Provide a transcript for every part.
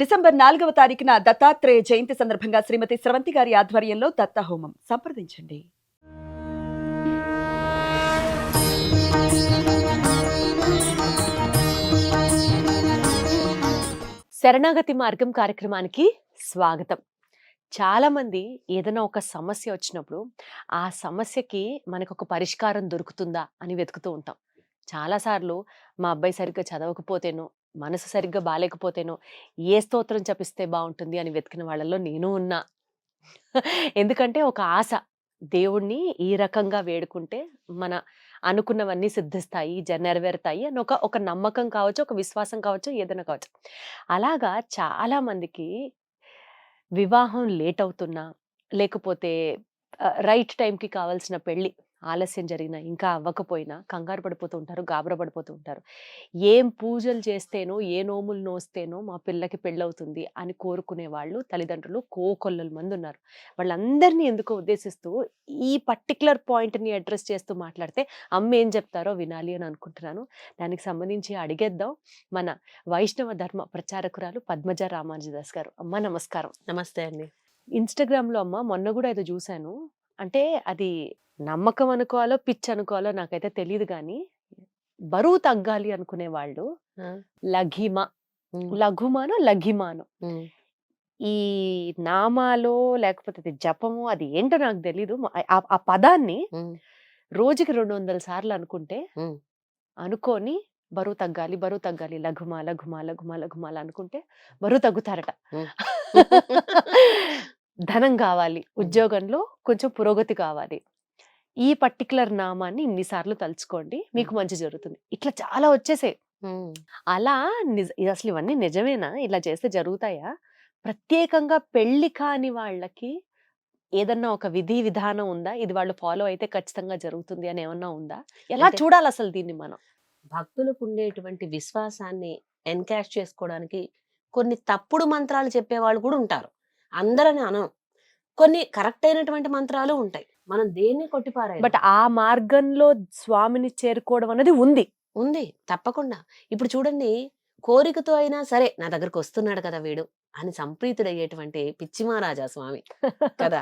December నాలుగవ తారీఖున దత్తాత్రేయ జయంతి సందర్భంగా శ్రీమతి స్రవంతి గారి ఆధ్వర్యంలో దత్త హోమం సంప్రదించండి. శరణాగతి మార్గం కార్యక్రమానికి స్వాగతం. చాలామంది ఏదైనా ఒక సమస్య వచ్చినప్పుడు ఆ సమస్యకి మనకు ఒక పరిష్కారం దొరుకుతుందా అని వెతుకుతూ ఉంటాం. చాలాసార్లు మా అబ్బాయి సరిగ్గా చదవకపోతేనో మనసు సరిగ్గా బాగాలేకపోతేనో ఏ స్తోత్రం జపిస్తే బాగుంటుంది అని వెతికిన వాళ్ళల్లో నేను ఉన్నా. ఎందుకంటే ఒక ఆశ. దేవుణ్ణి ఈ రకంగా వేడుకుంటే మన అనుకున్నవన్నీ సిద్ధిస్తాయి జ నెరవేరుతాయి అని ఒక ఒక నమ్మకం కావచ్చు ఒక విశ్వాసం కావచ్చు ఏదైనా కావచ్చు. అలాగా చాలా మందికి వివాహం లేట్ అవుతున్నా లేకపోతే రైట్ టైంకి కావాల్సిన పెళ్ళి ఆలస్యం జరిగినా ఇంకా అవ్వకపోయినా కంగారు పడిపోతూ ఉంటారు గాబర పడిపోతూ ఉంటారు. ఏం పూజలు చేస్తేనో ఏ నోములు నోస్తేనో మా పిల్లకి పెళ్ళవుతుంది అని కోరుకునే వాళ్ళు తల్లిదండ్రులు కోకొల్లల మంది ఉన్నారు. వాళ్ళందరినీ ఎందుకో ఉద్దేశిస్తూ ఈ పర్టికులర్ పాయింట్ని అడ్రస్ చేస్తూ మాట్లాడితే అమ్మ ఏం చెప్తారో వినాలి అని అనుకుంటున్నాను. దానికి సంబంధించి అడిగేద్దాం. మన వైష్ణవ ధర్మ ప్రచారకురాలు పద్మజ రామానుజదాస్ గారు. అమ్మ నమస్కారం. నమస్తే అండి. ఇన్స్టాగ్రామ్లో అమ్మ మొన్న కూడా ఏదో చూశాను. అంటే అది నమ్మకం అనుకోవాలో పిచ్ అనుకోవాలో నాకైతే తెలియదు కానీ బరువు తగ్గాలి అనుకునే వాళ్ళు. లఘిమ లఘుమానో లఘిమానో ఈ నామాలో లేకపోతే అది జపము అది ఏంటో నాకు తెలీదు ఆ- పదాన్ని రోజుకి రెండు వందల సార్లు అనుకుంటే. అనుకొని బరువు తగ్గాలి బరువు తగ్గాలి లఘుమా లఘుమా లఘుమా లఘుమాల అనుకుంటే బరువు తగ్గుతారట. ధనం కావాలి. ఉద్యోగంలో కొంచెం పురోగతి కావాలి. ఈ పర్టికులర్ నామాన్ని ఇన్నిసార్లు తలుచుకోండి మీకు మంచి జరుగుతుంది. ఇట్లా చాలా వచ్చేసాయి. ఉమ్. అలా నిజ ఇది అసలు ఇవన్నీ నిజమేనా? ఇలా చేస్తే జరుగుతాయా? ప్రత్యేకంగా పెళ్ళి కాని వాళ్ళకి ఏదన్నా ఒక విధి విధానం ఉందా? ఇది వాళ్ళు ఫాలో అయితే ఖచ్చితంగా జరుగుతుంది అని ఏమన్నా ఉందా? ఎలా చూడాలి అసలు దీన్ని మనం? భక్తులకు ఉండేటువంటి విశ్వాసాన్ని ఎన్కాష్ చేసుకోవడానికి కొన్ని తప్పుడు మంత్రాలు చెప్పేవాళ్ళు కూడా ఉంటారు. అందరని అనం. కొన్ని కరెక్ట్ అయినటువంటి మంత్రాలు ఉంటాయి. మనం దేన్ని కొట్టిపారాయి బట్ ఆ మార్గంలో స్వామిని చేరుకోవడం అనేది ఉంది. ఉంది. తప్పకుండా. ఇప్పుడు చూడండి కోరికతో అయినా సరే నా దగ్గరకు వస్తున్నాడు కదా వీడు. అని సంప్రీతుడయ్యేటువంటి పిచ్చిమారాజా స్వామి కదా.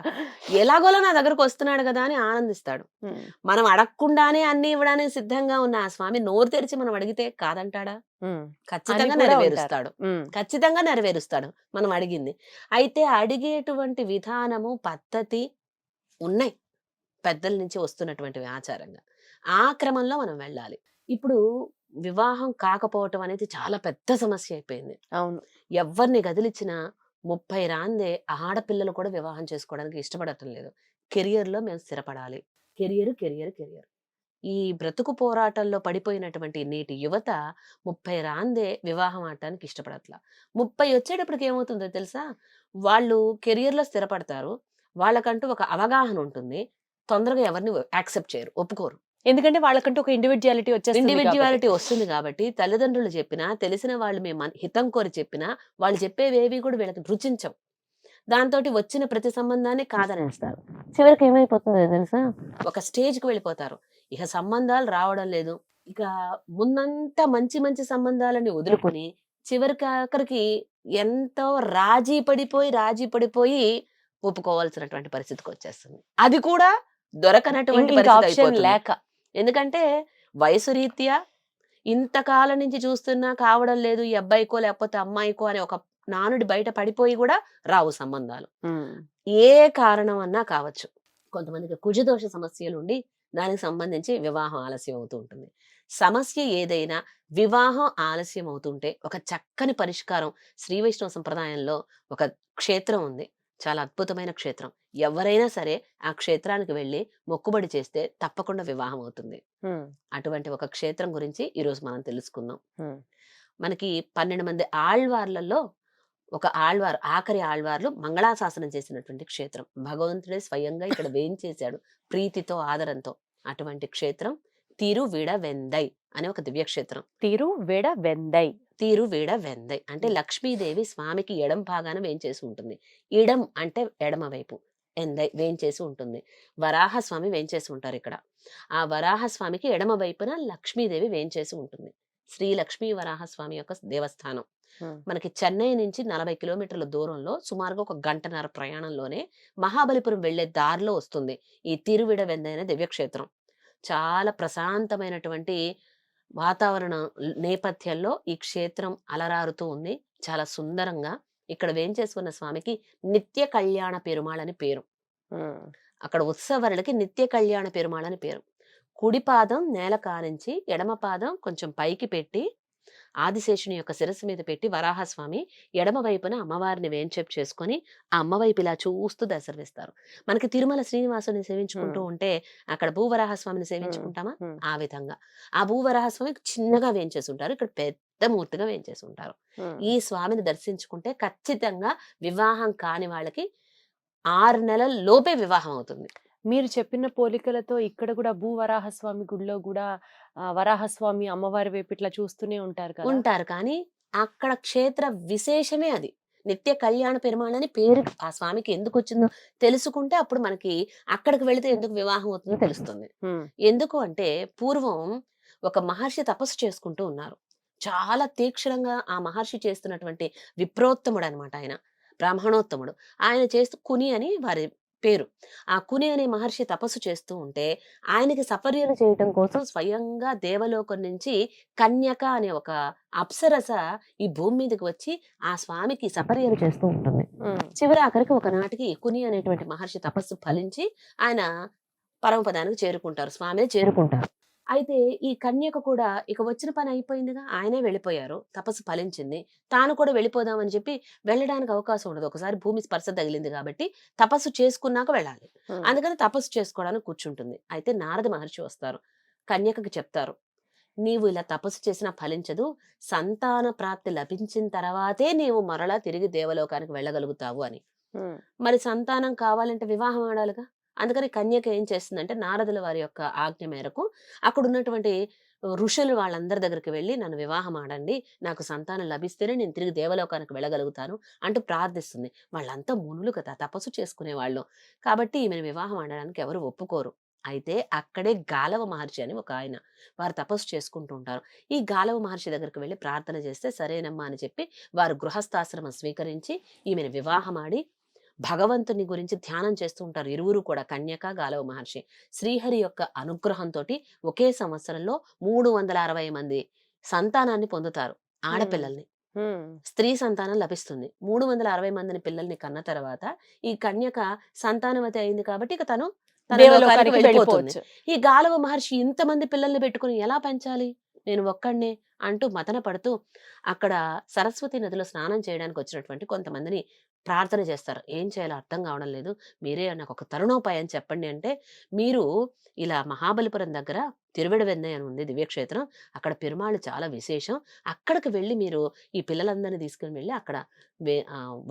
ఎలాగోలా నా దగ్గరకు వస్తున్నాడు కదా అని ఆనందిస్తాడు. మనం అడగకుండానే అన్ని ఇవ్వడానికి సిద్ధంగా ఉన్న ఆ స్వామి నోరు తెరిచి మనం అడిగితే కాదంటాడా? ఖచ్చితంగా నెరవేరుస్తాడు. ఖచ్చితంగా నెరవేరుస్తాడు మనం అడిగింది. అయితే అడిగేటువంటి విధానము పద్ధతి ఉన్నాయి. పెద్దల నుంచి వస్తున్నటువంటివి ఆచారంగా. ఆ క్రమంలో మనం వెళ్ళాలి. ఇప్పుడు వివాహం కాకపోవటం అనేది చాలా పెద్ద సమస్య అయిపోయింది. అవును. ఎవరిని గదిలిచ్చినా ముప్పై రాందే ఆడపిల్లలు కూడా వివాహం చేసుకోవడానికి ఇష్టపడటం లేదు. కెరియర్లో మేము స్థిరపడాలి. Career career career. ఈ బ్రతుకు పోరాటంలో పడిపోయినటువంటి నేటి యువత ముప్పై రాందే వివాహం ఆడటానికి ఇష్టపడట్లా. ముప్పై వచ్చేటప్పటికి ఏమవుతుందో తెలుసా? వాళ్ళు కెరియర్లో స్థిరపడతారు. వాళ్ళకంటూ ఒక అవగాహన ఉంటుంది. తొందరగా ఎవరిని యాక్సెప్ట్ చేయరు ఒప్పుకోరు. ఎందుకంటే వాళ్ళకంటూ ఒక ఇండివిజువాలిటీ వచ్చేస్తుంది కాబట్టి. ఇండివిజువాలిటీ వస్తుంది కాబట్టి తల్లిదండ్రులు చెప్పినా తెలిసిన వాళ్ళు మేము హితం కోరి చెప్పినా వాళ్ళు చెప్పేవేవి కూడా వీళ్ళకి రుచించవు. దాంతో వచ్చిన ప్రతి సంబంధాన్ని కాదనేస్తారు. చివరికి ఏమైపోతుందో తెలుసా? ఒక స్టేజ్కి వెళ్ళిపోతారు. ఇక సంబంధాలు రావడం లేదు. ఇక ముందంతా మంచి మంచి సంబంధాలని వదులుకొని చివరికి ఆఖరికి ఎంతో రాజీ పడిపోయి రాజీ పడిపోయి ఒప్పుకోవాల్సినటువంటి పరిస్థితికి వచ్చేస్తుంది. అది కూడా దొరకనటువంటి. లేక. ఎందుకంటే వయసు రీత్యా ఇంతకాలం నుంచి చూస్తున్నా కావడం లేదు ఈ అబ్బాయికో లేకపోతే అమ్మాయికో అనే ఒక నానుడి బయట పడిపోయి కూడా రావు సంబంధాలు. ఏ కారణం అన్నా కావచ్చు. కొంతమందికి కుజదోష సమస్యలు ఉండి దానికి సంబంధించి వివాహం ఆలస్యం అవుతూ ఉంటుంది. సమస్య ఏదైనా వివాహం ఆలస్యం అవుతుంటే ఒక చక్కని పరిష్కారం శ్రీ వైష్ణవ సంప్రదాయంలో ఒక క్షేత్రం ఉంది. చాలా అద్భుతమైన క్షేత్రం. ఎవరైనా సరే ఆ క్షేత్రానికి వెళ్ళి మొక్కుబడి చేస్తే తప్పకుండా వివాహం అవుతుంది. అటువంటి ఒక క్షేత్రం గురించి ఈరోజు మనం తెలుసుకుందాం. మనకి పన్నెండు మంది ఆళ్వార్లలో ఒక ఆళ్వారు ఆఖరి ఆళ్వార్లు మంగళాశాసనం చేసినటువంటి క్షేత్రం. భగవంతుడే స్వయంగా ఇక్కడ వేయించేశాడు ప్రీతితో ఆదరంతో. అటువంటి క్షేత్రం తీరు వీడ వెందై అనే ఒక దివ్య క్షేత్రం తీరు వెడ వెందై తీరు వీడ వెందై. అంటే లక్ష్మీదేవి స్వామికి ఎడం భాగాన వేయించేసి ఉంటుంది. ఇడం అంటే ఎడమ వైపు ఎందై వేయించేసి ఉంటుంది. వరాహ స్వామి వేయించేసి ఉంటారు ఇక్కడ. ఆ వరాహ స్వామికి ఎడమ వైపున లక్ష్మీదేవి వేయించేసి ఉంటుంది. శ్రీ లక్ష్మీ వరాహ స్వామి యొక్క దేవస్థానం. మనకి చెన్నై నుంచి నలభై కిలోమీటర్ల దూరంలో సుమారుగా ఒక గంటన్నర ప్రయాణంలోనే మహాబలిపురం వెళ్ళే దారిలో వస్తుంది. ఈ తిరువిడ వెందైన దివ్యక్షేత్రం. చాలా ప్రశాంతమైనటువంటి వాతావరణ నేపథ్యంలో ఈ క్షేత్రం అలరారుతూ ఉంది. చాలా సుందరంగా. ఇక్కడ వేంచేసుకున్న స్వామికి నిత్య కళ్యాణ పెరుమాళ్ అని పేరు. అక్కడ ఉత్సవరులకి నిత్య కళ్యాణ పెరుమాళ్ అని పేరు. కుడి పాదం నేల కారించి ఎడమ పాదం కొంచెం పైకి పెట్టి ఆదిశేషుని యొక్క శిరస్సు మీద పెట్టి వరాహస్వామి ఎడమ వైపున అమ్మవారిని వేంచేపు చేసుకొని ఆ అమ్మ వైపు ఇలా చూస్తూ దర్శనమిస్తారు మనకి తిరుమల శ్రీనివాసుని సేవించుకుంటూ ఉంటే అక్కడ భూవరాహస్వామిని సేవించుకుంటామా. ఆ విధంగా. ఆ భూవరాహస్వామి చిన్నగా వేంచేసి ఉంటారు. ఇక్కడ పెద్ద మూర్తిగా వేంచేసి ఉంటారు. ఈ స్వామిని దర్శించుకుంటే ఖచ్చితంగా వివాహం కాని వాళ్ళకి ఆరు నెలల లోపే వివాహం అవుతుంది. మీరు చెప్పిన పోలికలతో ఇక్కడ కూడా భూ వరాహస్వామి గుడిలో కూడా వరాహస్వామి అమ్మవారి వైపు ఇట్లా చూస్తూనే ఉంటారు కదా! ఉంటారు. కానీ అక్కడ క్షేత్ర విశేషమే అది. నిత్య కళ్యాణ పెరుమాళ్ అని పేరు ఆ స్వామికి ఎందుకు వచ్చిందో తెలుసుకుంటే అప్పుడు మనకి అక్కడికి వెళితే ఎందుకు వివాహం అవుతుందో తెలుస్తుంది. ఎందుకు అంటే పూర్వం ఒక మహర్షి తపస్సు చేసుకుంటూ ఉన్నారు. చాలా తీక్షణంగా ఆ మహర్షి చేస్తున్నటువంటి విప్రోత్తముడు అనమాట ఆయన. బ్రాహ్మణోత్తముడు. ఆయన చేస్తూ కుని అని వారి పేరు. ఆ కుని అనే మహర్షి తపస్సు చేస్తూ ఉంటే ఆయనకి సపర్యలు చేయటం కోసం స్వయంగా దేవలోకం నుంచి కన్యక అనే ఒక అప్సరస ఈ భూమి మీదకి వచ్చి ఆ స్వామికి సపర్యలు చేస్తూ ఉంటుంది. చివరి ఆఖరికి ఒకనాటికి కుని అనేటువంటి మహర్షి తపస్సు ఫలించి ఆయన పరమపదానికి చేరుకుంటారు. స్వామిని చేరుకుంటారు. అయితే ఈ కన్యక కూడా ఇక వచ్చిన పని అయిపోయిందిగా ఆయనే వెళ్ళిపోయారు. తపస్సు ఫలించింది. తాను కూడా వెళ్ళిపోదామని చెప్పి వెళ్ళడానికి అవకాశం ఉండదు. ఒకసారి భూమి స్పర్శ తగిలింది కాబట్టి తపస్సు చేసుకున్నాక వెళ్ళాలి. అందుకని తపస్సు చేసుకోవడానికి కూర్చుంటుంది. అయితే నారద మహర్షి వస్తారు. కన్యకకి చెప్తారు. నీవు ఇలా తపస్సు చేసినా ఫలించదు. సంతాన ప్రాప్తి లభించిన తర్వాతే నీవు మరలా తిరిగి దేవలోకానికి వెళ్ళగలుగుతావు అని. మరి సంతానం కావాలంటే వివాహం ఆడాలిగా? అందుకని కన్యక ఏం చేస్తుందంటే నారదుల వారి యొక్క ఆజ్ఞ మేరకు అక్కడ ఉన్నటువంటి ఋషులు వాళ్ళందరి దగ్గరికి వెళ్ళి నన్ను వివాహం ఆడండి నాకు సంతానం లభిస్తేనే నేను తిరిగి దేవలోకానికి వెళ్ళగలుగుతాను అంటూ ప్రార్థిస్తుంది. వాళ్ళంతా మునులు కదా తపస్సు చేసుకునేవాళ్ళు కాబట్టి ఈమెను వివాహం ఆడడానికి ఎవరు ఒప్పుకోరు. అయితే అక్కడే గాలవ మహర్షి అని ఒక ఆయన వారు తపస్సు చేసుకుంటూ ఉంటారు. ఈ గాలవ మహర్షి దగ్గరికి వెళ్ళి ప్రార్థన చేస్తే సరేనమ్మా అని చెప్పి వారు గృహస్థాశ్రమం స్వీకరించి ఈమెను వివాహం ఆడి భగవంతుని గురించి ధ్యానం చేస్తూ ఉంటారు. ఇరువురు కూడా కన్యక గాలవ మహర్షి. శ్రీహరి యొక్క అనుగ్రహంతో ఒకే సంవత్సరంలో మూడు వందల అరవై మంది సంతానాన్ని పొందుతారు ఆడపిల్లల్ని. స్త్రీ సంతానం లభిస్తుంది. మూడు వందల అరవై మందిని పిల్లల్ని కన్న తర్వాత ఈ కన్యక సంతానవతి అయింది కాబట్టి ఇక తను వెళ్ళిపోతుంది. ఈ గాలవ మహర్షి ఇంతమంది పిల్లల్ని పెట్టుకుని ఎలా పెంచాలి? నేను ఒక్కడినే అంటూ మతన పడుతూ అక్కడ సరస్వతి నదిలో స్నానం చేయడానికి వచ్చినటువంటి కొంతమందిని ప్రార్థన చేస్తారు. ఏం చేయాలో అర్థం కావడం లేదు. మీరే నాకు ఒక తరుణోపాయం చెప్పండి అంటే మీరు ఇలా మహాబలిపురం దగ్గర తిరువిడవెన్నై అని ఉంది దివ్యక్షేత్రం. అక్కడ పెరుమాళ్ళు చాలా విశేషం. అక్కడికి వెళ్ళి మీరు ఈ పిల్లలందరినీ తీసుకుని వెళ్ళి అక్కడ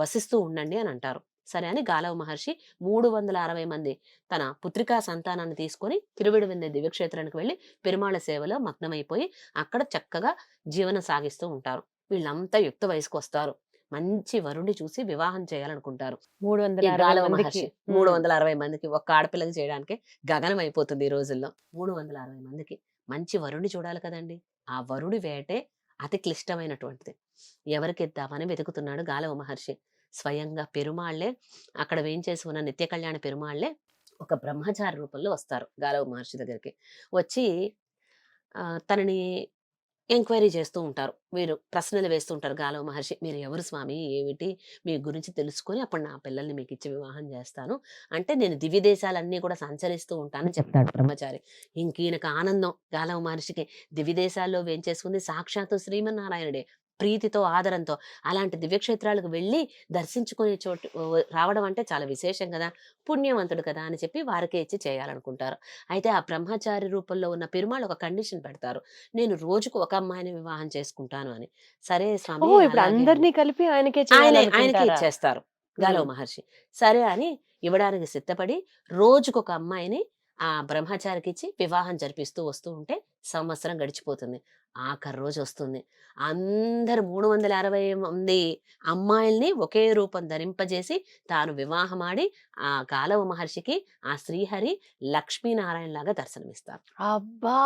వసిస్తూ ఉండండి అని అంటారు. సరే అని గాలవ మహర్షి మూడు వందల అరవై మంది తన పుత్రికా సంతానాన్ని తీసుకొని తిరువిడవెన్నై దివ్యక్షేత్రానికి వెళ్ళి పెరుమాళ సేవలో మగ్నమైపోయి అక్కడ చక్కగా జీవనం సాగిస్తూ ఉంటారు. వీళ్ళంతా యుక్త వయసుకు వస్తారు మంచి వరుణ్ణి చూసి వివాహం చేయాలనుకుంటారు. మూడు వందల గాలవ మహర్షి మూడు వందల అరవై మందికి ఒక్క ఆడపిల్లకి చేయడానికి గగనం అయిపోతుంది ఈ రోజుల్లో. మూడు వందల అరవై మందికి మంచి వరుణ్ణి చూడాలి కదండి. ఆ వరుడి వేటే అతి క్లిష్టమైనటువంటిది. ఎవరికి ఇద్దామని వెతుకుతున్నాడు గాలవ మహర్షి. స్వయంగా పెరుమాళ్ళే అక్కడ వేయించేసి ఉన్న నిత్య కళ్యాణ పెరుమాళ్ళే ఒక బ్రహ్మచారి రూపంలో వస్తారు గాలవ మహర్షి దగ్గరికి. వచ్చి ఆ, తనని ఎంక్వైరీ చేస్తూ ఉంటారు. మీరు ప్రశ్నలు వేస్తూ ఉంటారు గాలవ మహర్షి మీరు ఎవరు స్వామి? ఏమిటి? మీ గురించి తెలుసుకొని అప్పుడు నా పిల్లల్ని మీకు ఇచ్చి వివాహం చేస్తాను. అంటే నేను దివ్య దేశాలన్నీ కూడా సంచరిస్తూ ఉంటానని చెప్తాడు బ్రహ్మచారి. ఇంక ఈయనకు ఆనందం. గాలవ మహర్షికి దివ్య దేశాల్లో వేంచేసుకుంది సాక్షాత్తు శ్రీమన్నారాయణుడే. ప్రీతితో ఆదరంతో అలాంటి దివ్యక్షేత్రాలకు వెళ్ళి దర్శించుకునే చోటు రావడం అంటే చాలా విశేషం కదా! పుణ్యవంతుడు కదా! అని చెప్పి వారికే ఇచ్చి చేయాలనుకుంటారు. అయితే ఆ బ్రహ్మచారి రూపంలో ఉన్న పెరుమాళ్ ఒక కండిషన్ పెడతారు. నేను రోజుకు ఒక అమ్మాయిని వివాహం చేసుకుంటాను అని. సరే స్వామి అందరినీ కలిపి ఆయనకే ఆయనే ఆయనకి? ఇచ్చేస్తారు. గాలవ. మహర్షి. సరే అని ఇవ్వడానికి సిద్ధపడి రోజుకు ఒక అమ్మాయిని ఆ బ్రహ్మచారికి ఇచ్చి వివాహం జరిపిస్తూ వస్తూ ఉంటే సంవత్సరం గడిచిపోతుంది. ఆఖరి రోజు వస్తుంది. అందరు మూడు వందల అరవై మంది అమ్మాయిల్ని ఒకే రూపం ధరింపజేసి తాను వివాహమాడి ఆ గాలవ మహర్షికి ఆ శ్రీహరి లక్ష్మీనారాయణ లాగా దర్శనమిస్తారు. అబ్బా!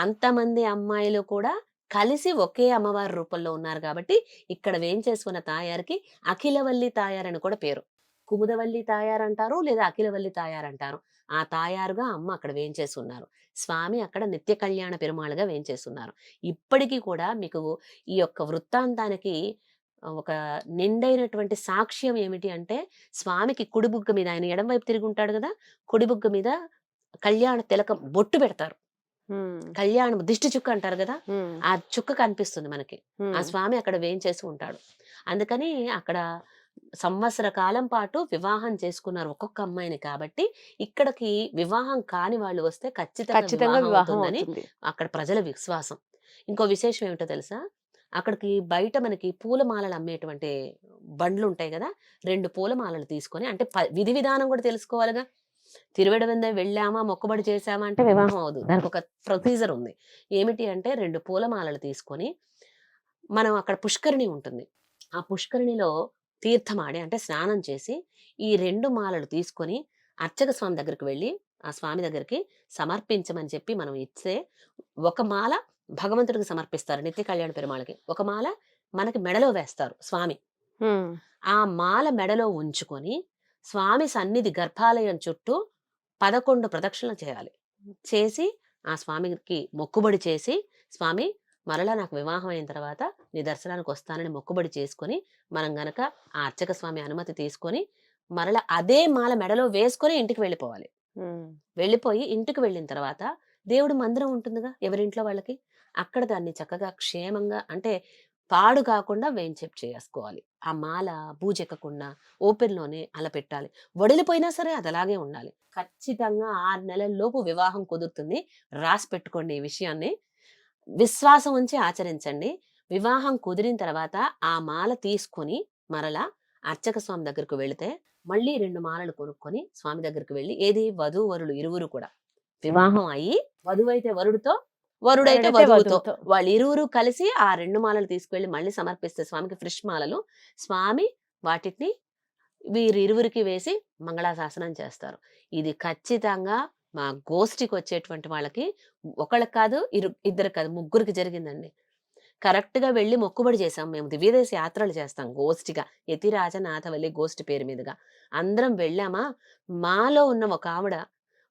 అంతమంది అమ్మాయిలు కూడా కలిసి ఒకే అమ్మవారి రూపంలో ఉన్నారు కాబట్టి ఇక్కడ వేంచేసుకున్న తాయారికి అఖిలవల్లి తాయారు అని కూడా పేరు. కుముదవల్లి తాయారు అంటారు లేదా అఖిలవల్లి తాయారు అంటారు ఆ తాయారుగా అమ్మ అక్కడ వేంచేసి ఉన్నారు స్వామి అక్కడ నిత్య కళ్యాణ పెరుమాళుగా వేంచేసి ఉన్నారు ఇప్పటికీ కూడా మీకు ఈ యొక్క వృత్తాంతానికి ఒక నిండైనటువంటి సాక్ష్యం ఏమిటి అంటే స్వామికి కుడి బుగ్గ మీద ఆయన ఎడం వైపు తిరిగి ఉంటాడు కదా కుడి బుగ్గ మీద కళ్యాణ తిలకం బొట్టు పెడతారు. కళ్యాణం దిష్టి చుక్క అంటారు కదా ఆ చుక్క కనిపిస్తుంది మనకి. ఆ స్వామి అక్కడ వేయించేసి ఉంటాడు. అందుకని అక్కడ సంవత్సర కాలం పాటు వివాహం చేసుకున్నారు ఒక్కొక్క అమ్మాయిని కాబట్టి ఇక్కడికి వివాహం కాని వాళ్ళు వస్తే ఖచ్చితంగా వివాహం అవుతుంది. అక్కడ ప్రజల విశ్వాసం. ఇంకో విశేషం ఏమిటో తెలుసా? అక్కడికి బయట మనకి పూలమాలలు అమ్మేటువంటి బండ్లు ఉంటాయి కదా రెండు పూలమాలలు తీసుకొని అంటే విధి విధానం కూడా తెలుసుకోవాలిగా. తిరువెడవింద వెళ్ళామా మొక్కుబడి చేశామా అంటే వివాహం అవదు దానికి ఒక ప్రొసీజర్ ఉంది. ఏమిటి అంటే రెండు పూలమాలలు తీసుకొని మనం అక్కడ పుష్కరిణి ఉంటుంది. ఆ పుష్కరిణిలో తీర్థమాడి అంటే స్నానం చేసి ఈ రెండు మాలలు తీసుకొని అర్చక స్వామి దగ్గరికి వెళ్ళి ఆ స్వామి దగ్గరికి సమర్పించమని చెప్పి మనం ఇస్తే ఒక మాల భగవంతుడికి సమర్పిస్తారు నిత్య కళ్యాణ పెరుమాళకి ఒక మాల మనకి మెడలో వేస్తారు స్వామి. ఆ మాల మెడలో ఉంచుకొని స్వామి సన్నిధి గర్భాలయం చుట్టూ పదకొండు ప్రదక్షిణలు చేయాలి. చేసి ఆ స్వామికి మొక్కుబడి చేసి స్వామి మరలా నాకు వివాహం అయిన తర్వాత నీ దర్శనానికి వస్తానని మొక్కుబడి చేసుకొని మనం గనక ఆ అర్చక స్వామి అనుమతి తీసుకొని మరలా అదే మాల మెడలో వేసుకొని ఇంటికి వెళ్ళిపోవాలి. వెళ్ళిపోయి ఇంటికి వెళ్ళిన తర్వాత దేవుడు మందిరం ఉంటుందిగా ఎవరింట్లో వాళ్ళకి? అక్కడ దాన్ని చక్కగా క్షేమంగా అంటే పాడు కాకుండా వేయించేపు చేసుకోవాలి ఆ మాల బూజెక్కకుండా ఓపెన్లోనే అలా పెట్టాలి వడిలిపోయినా సరే అది అలాగే ఉండాలి. ఖచ్చితంగా ఆరు నెలల లోపు వివాహం కుదురుతుంది. రాసి పెట్టుకోండి ఈ విషయాన్ని. విశ్వాసం ఉంచి ఆచరించండి. వివాహం కుదిరిన తర్వాత ఆ మాల తీసుకొని మరలా అర్చక స్వామి దగ్గరకు వెళితే మళ్ళీ రెండు మాలలు కొనుక్కొని స్వామి దగ్గరికి వెళ్ళి ఏది? వధువు వరులు ఇరువురు కూడా. వివాహం అయ్యి వధువు అయితే వరుడితో వరుడైతే వధువుతో. వాళ్ళు ఇరువురు కలిసి ఆ రెండు మాలలు తీసుకువెళ్ళి మళ్ళీ సమర్పిస్తే స్వామికి ఫ్రెష్ మాలలు. స్వామి వాటిని వీరి ఇరువురికి వేసి మంగళాశాసనం చేస్తారు. ఇది ఖచ్చితంగా మా గోష్ఠికి వచ్చేటువంటి వాళ్ళకి ఒకళ్ళకి కాదు ఇరు ఇద్దరు కాదు ముగ్గురికి జరిగిందండి. కరెక్ట్గా వెళ్ళి మొక్కుబడి చేసాం మేము. దివ్యదేశ యాత్రలు చేస్తాం గోష్ఠిగా. యతిరాజ నాథవల్లి గోష్ఠి పేరు మీదుగా. అందరం వెళ్ళామా? మాలో ఉన్న ఒక ఆవిడ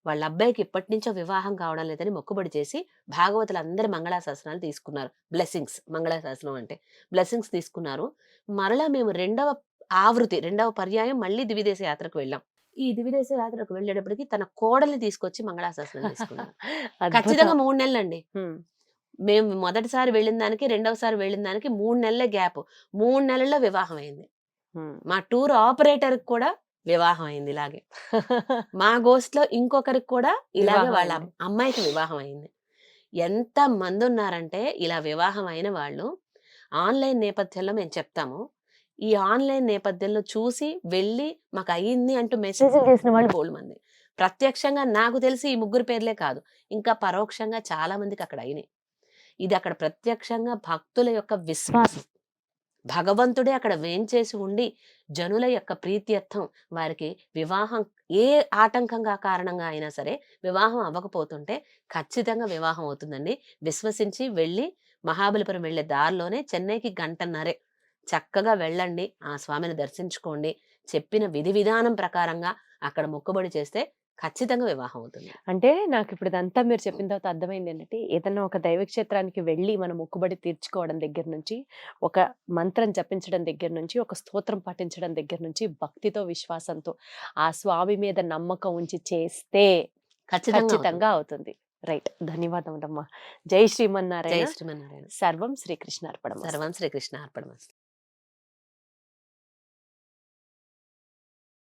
వాళ్ళ అబ్బాయికి ఇప్పటి నుంచో వివాహం కావడం లేదని మొక్కుబడి చేసి భాగవతులు అందరి మంగళాశాసనాలు తీసుకున్నారు. బ్లెస్సింగ్స్ మంగళాశాసనం అంటే. బ్లెస్సింగ్స్ తీసుకున్నారు. మరలా మేము రెండవ ఆవృతి రెండవ పర్యాయం మళ్ళీ దివిదేశ యాత్రకు వెళ్ళాం. ఈ దివిదేశ యాత్రకు వెళ్ళేటప్పటికి తన కోడల్ని తీసుకొచ్చి మంగళాశాసనం తీసుకున్నాం ఖచ్చితంగా. మూడు నెలలండి. ఉమ్, మేము మొదటిసారి వెళ్ళిన దానికి రెండవసారి వెళ్ళిన దానికి మూడు నెలల గ్యాప్. మూడు నెలల్లో వివాహం అయింది. మా టూర్ ఆపరేటర్ కూడా వివాహం అయింది ఇలాగే. మా గోస్ట్లో ఇంకొకరికి కూడా ఇలాగే వాళ్ళ. అమ్మాయికి వివాహం అయింది. ఎంత మంది ఉన్నారంటే ఇలా వివాహం అయిన వాళ్ళు ఆన్లైన్ నేపథ్యంలో మేము చెప్తాము. ఈ ఆన్లైన్ నేపథ్యంలో చూసి వెళ్ళి మాకు అయ్యింది అంటూ మెసేజ్ చేసిన వాళ్ళు. బోల్డ్ మంది. ప్రత్యక్షంగా నాకు తెలిసి ఈ ముగ్గురు పేర్లే కాదు. ఇంకా పరోక్షంగా చాలా మందికి అక్కడ అయినాయి. ఇది అక్కడ ప్రత్యక్షంగా భక్తుల యొక్క విశ్వాసం. భగవంతుడే అక్కడ వేంచేసి ఉండి జనుల యొక్క ప్రీత్యర్థం వారికి వివాహం ఏ ఆటంకంగా కారణంగా అయినా సరే వివాహం అవ్వకపోతుంటే ఖచ్చితంగా వివాహం అవుతుందండి. విశ్వసించి వెళ్ళి మహాబలిపురం వెళ్ళే దారిలోనే చెన్నైకి గంటన్నరే. చక్కగా వెళ్ళండి. ఆ స్వామిని దర్శించుకోండి. చెప్పిన విధి విధానం ప్రకారంగా అక్కడ మొక్కుబడి చేస్తే ఖచ్చితంగా వివాహం అవుతుంది. అంటే నాకు ఇప్పుడు ఇదంతా మీరు చెప్పిన తర్వాత అర్థమైంది ఏంటంటే ఏదైనా ఒక దైవ క్షేత్రానికి వెళ్ళి మనం మొక్కుబడి తీర్చుకోవడం దగ్గర నుంచి ఒక మంత్రం జపించడం దగ్గర నుంచి ఒక స్తోత్రం పఠించడం దగ్గర నుంచి భక్తితో విశ్వాసంతో ఆ స్వామి మీద నమ్మకం ఉంచి చేస్తే ఖచ్చితంగా అవుతుంది. రైట్. ధన్యవాదములమ్మా. జై జై శ్రీమన్నారాయణ. శ్రీమన్నారాయణ సర్వం శ్రీకృష్ణ అర్పణ సర్వం శ్రీకృష్ణ అర్పణమస్తు